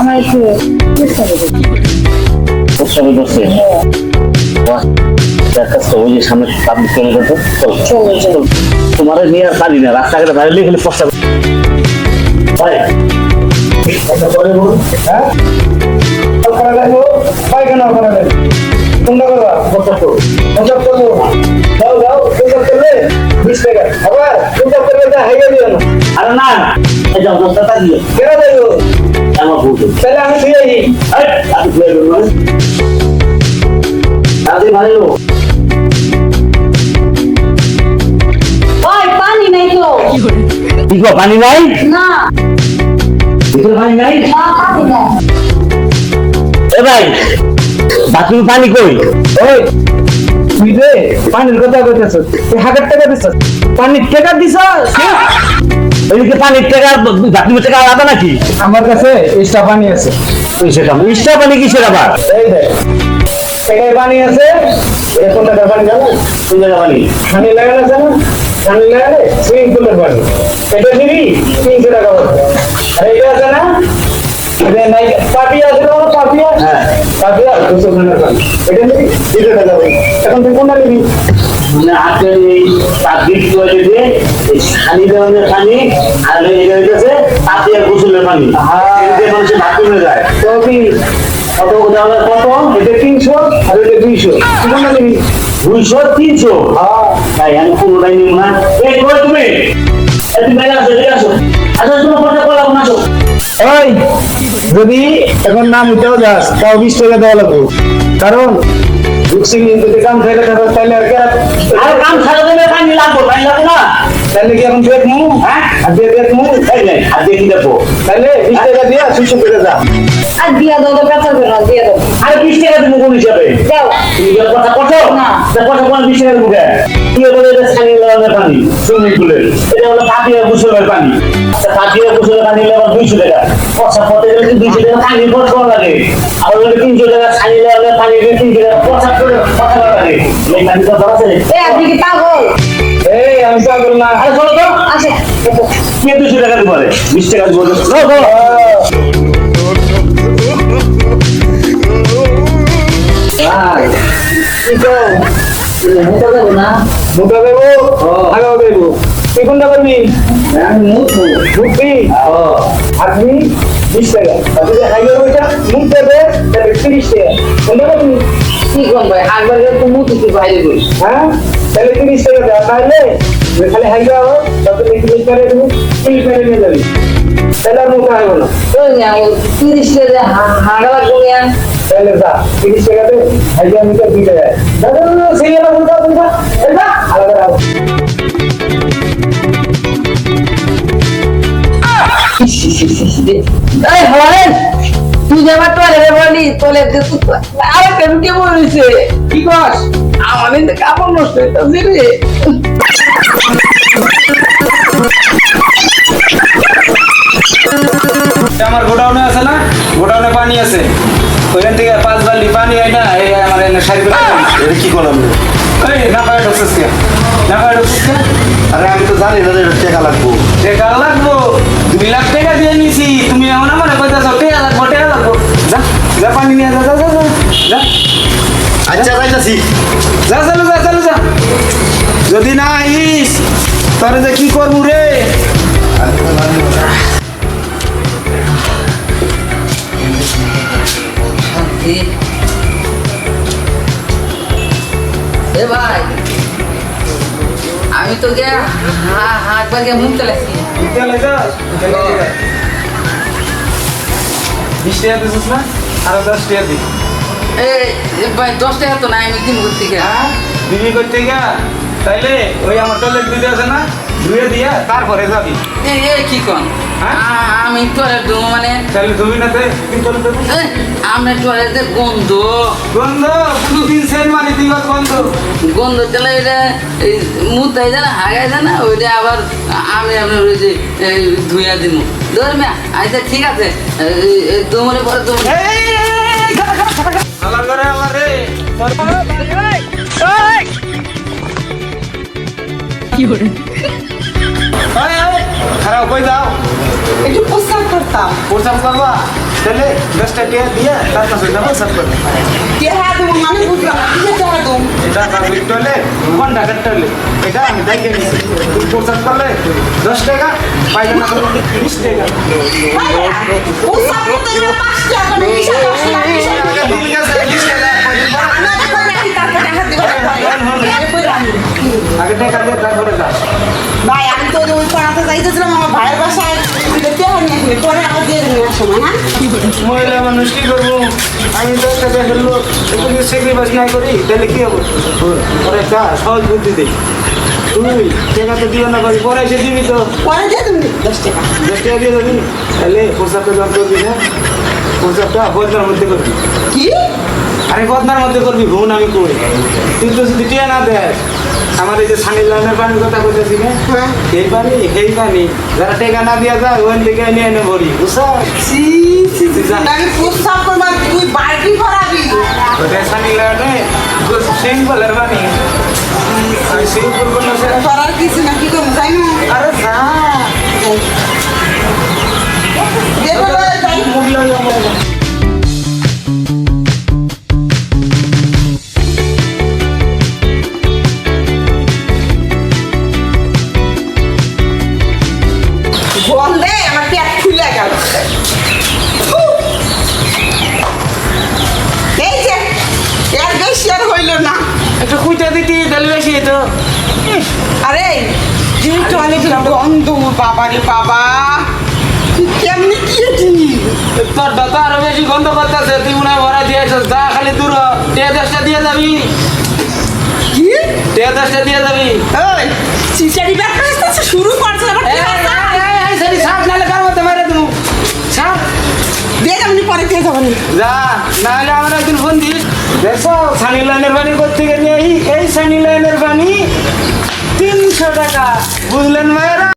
আমার একটু প্রস্তাবে করছে সামনে পাবলিক চল চলো। তোমার নিয়ে আর পারি না রাস্তাঘাটে বাইরে খালি প্রস্তাব হ্যাঁ? পায়খানা করা কোনটা করবা প্রস্তাব করো প্রচার করব। যাও যাও প্রচার করলে বিশ টাকা। আবার প্রচার করলে যা হাইগে দিও না। আরে না যাও দশ টাকা দিও কেন দেবো? আমার ভুল তাহলে আমি ফিরে আসি এই, আমি ফেলে মানে? তাড়াতাড়ি ভালো পানি নাই তো। কি গো পানি নাই? না। ভিতরে পানি নাই? না পানি নাই। এ ভাই বাথরুমে পানি কই? ওই তুই যে পানির কথা কইতেছ। তুই হাজার টাকা দিছ। পানির টাকা দিছ? ওইদিকে পানির টাকা বাথরুমের টাকা আলাদা নাকি? আমার কাছে এক্সট্রা পানি আছে। ওই সেটা ইস্টা পানি কিসের আবার? এই দেখ টাকায় পানি আছে। এটা কোন টাকার পানি জানো কোন জায়গা পানি? পানি লাগানো পানি লাগালে সুইমিং পুলের পানি। এটা নিবি তিনশো টাকা আর এটা আছে না? এটা নাই পাপিয়া আছে পাপিয়া হ্যাঁ। পাপিয়া দুশো এটা নিবি দুশো টাকা এখন তুই কোনটা নিবি? মানে হাতে এই পাবলিক টয়লেটে এই পানি দেওয়ানোর পানি আর এটা হইতেছে তাতে আর গোসলের পানি। হ্যাঁ। এতে মানুষের বাথরুমে যায়। তো কি? কত দেওয়া কত? এটা তিনশো আর এটা দুইশো। কোনটা নিবি? দুইশো তিনশো? হ্যাঁ। তাই আমি কোনোটাই নিব না। এই কই তুমি? এই তুমি আসো আসো। আসো তোমার কথা বললাম আসো। ওই যদি এখন নাম উঠেও যাস, তাও বিশ টাকা দেওয়া লাগবে। কারণ যদি কাম ফেলে তাহলে আর কাম ছাড়া দেবে পানি না। তাহলে কি এখন বেদ মু হ্যাঁ? আর বেদ মু এই নাই। আর দিয়ে কি দেখব? তাহলে বিশ টাকা দিয়ে সুশো করে যা। আর দিয়া দাও তো পেঁচা করো দিয়া দাও। আর বিশ টাকা দেবো কোন হিসাবে? দাও তুমি কি আর কথা করছ না। কথা কোন বিশ টাকা দেবো? তুমি বলে এটা ছানিয়ে লাগানোর পানি? সুইমিং পুলের এটা হলো পাতিয়া গোসলের পানি। তা পাতিয়া গোসলের পানি আবার দুইশো টাকা। পয়সা পথে গেলে কিন্তু দুইশো টাকা পানি খরচ করা লাগে? আর বলে তিনশো টাকা ছানিয়ে লাগানোর পানি তিনশো টাকা পয়সা করে কথা লাগে। এই পানি তো ধরা আছে এ আপনি কি পাগল? আমি পাগল না। আরে চলো তো। আসে কে দুশো টাকা দিব রে বিশ টাকা দিব তো। চলো, চলো। ভাই কি কও মুখে দেবো না? মুখা দেবো? আগাও দেবো। তুই কোনটা করবি? আমি মুখ বুঝবি আর তুমি বিশ টাকা। আর যদি হাইওয়ে ওইটা মুখ দেবে তাহলে তিরিশ টাকা। কোনটা করবি কি কোন ভাই? একবার তো মুখ একটু বাইরে করি হ্যাঁ? তাহলে তিরিশ টাকা দেওয়া তাহলে খালি হাই যাও তত দেখি বেশ করে তুমি তিরিশ টাকা নিয়ে যাবি তাহলে আর মুখ আসব না। তিরিশ টাকা হাঁটা লাগবো তাহলে যা তিরিশ টাকাতে হাই যাওয়া মিটার দুই টাকা দাদা মুখা এটা আলাদা এই হরেন তুই যে আমার টয়লেটে বলি টয়লেট আরে কেন কে বলিছে? কি কস? আমাদের তো কাপড় নষ্ট হইতেছে রে। আমার গোডাউনে আছে না? গোডাউনে পানি আছে। ওইখান থেকে পাঁচ বাল্টি পানি হয় না এই আমার এনে এটা কি করলাম এই না পায়ে ঢুকছিস কে? না পায়ে ঢুকছিস কে? আরে আমি তো জানি না টাকা লাগবো। টাকা লাগবো? দুই লাখ টাকা দিয়ে নিছি। তুমি এমন আমার কইতাছ টাকা লাগবো টাকা লাগবো যা যা পানি নিয়ে যা যা যা যা। আচ্ছা যাইতাছি। যা চালু যা চালু যা। যদি না আইস তাহলে যে কি করব রে? এ ভাই আমি তো গে হাত পাকে মুখ চালাইছি চলে বিশ টাকা দিছিস না? আর দশ টাকা দি। এ ভাই দশ টাকা তো নাই আমি দিন গিয়া হ্যাঁ? দিবি করতে গা তাইলে ওই আমার টয়লেট দিতে আছে না? ধুয়ে দিয়া তারপরে যাবি। এই এই কি কোন? হ্যাঁ? আমি টয়লেট দেবো মানে? তাহলে ধুবি না তে দেবো গন্ধ। গন্ধ? তিন সেন মানে দিবা গন্ধ। গন্ধ চলে এটা এই মুতাই যায় না হাগাই না ওইটা আবার আমি আপনার ওই যে ধুইয়া দিব ধরবে আচ্ছা ঠিক আছে। তোমার পরে তোমার রে। কি করে খারাপ কই দাও একটু প্রস্তাব করতাম। প্রসাব করবা? তাহলে দশটা টিয়া দিয়ে তার কাছে যাব সব করবে টেহা দেবো মানে বুঝলাম কিসে টেহা দেবো? এটা পাবলিক টয়লেট কোন ঢাকার টয়লেট এটা আমি দেখে নিছি। তুমি করলে দশ টাকা পায়খানা করলে বিশ টাকা। প্রস্তাব করতে গেলে পাঁচ টাকা করে বিশা টাকা বিশা টাকা। বিশ টাকা, কয়দিন পরে আমাদের করে রাখি তারপরে টাকা দিবে আগে টাকা দিয়ে তারপরে সময় হ্যাঁ? মহিলা মানুষ কি করব? আমি তো একটা দেশের লোক একটু যদি স্যাক্রিফাইস না করি তাহলে কি হবে? পরে কা সহজ বুদ্ধি দিই। তুই টাকা তো দিও না পারি পরে এসে দিবি তো। পরে দিয়ে দেবেন দশ টাকা। দশ টাকা দিয়ে দেবি তাহলে প্রসাবটা জল করবি না প্রসাবটা বদনার মধ্যে করবি। কি? আমি বদনার মধ্যে করবি ভুন আমি করি তুই তো যদি টিয়া না দেয় আমার এই যে সানির লাইনের পানির কথা বলতেছি না? হ্যাঁ। এই পানি এই পানি যারা টেকা না দিয়া যায় ওই দিকে নিয়ে এনে ভরি বুঝছ? তুই করাবি ওটা সানির লাইনে সিম্পলের পানি সিম্পল করলে করার কিছু না কি করব? তাই না তো। আরে যে টয়লেটের গন্ধ বাবা রে বাবা। কেমনি গিয়েছি তোর দাদা আরও বেশি গন্ধ করতেছে তুই মনে ভরা দিয়েছ যা খালি দূর। টিয়া দশটা দিয়ে যাবি। কি? টিয়া দশটা দিয়ে যাবি। ওই চিচারি ব্যাপার আসতে শুরু করছে এই, সাপ নাহলে কার মধ্যে মেরে সাপ? দিয়ে যাবনি পরে দিয়ে যাবনি যা নাহলে আমার একদিন ফোন দিস। দেখো সানি লাইনের পানি করতে গেলে এই এই সানি লাইনের পানি তিনশো টাকা। বুঝলেন ভাইয়েরা?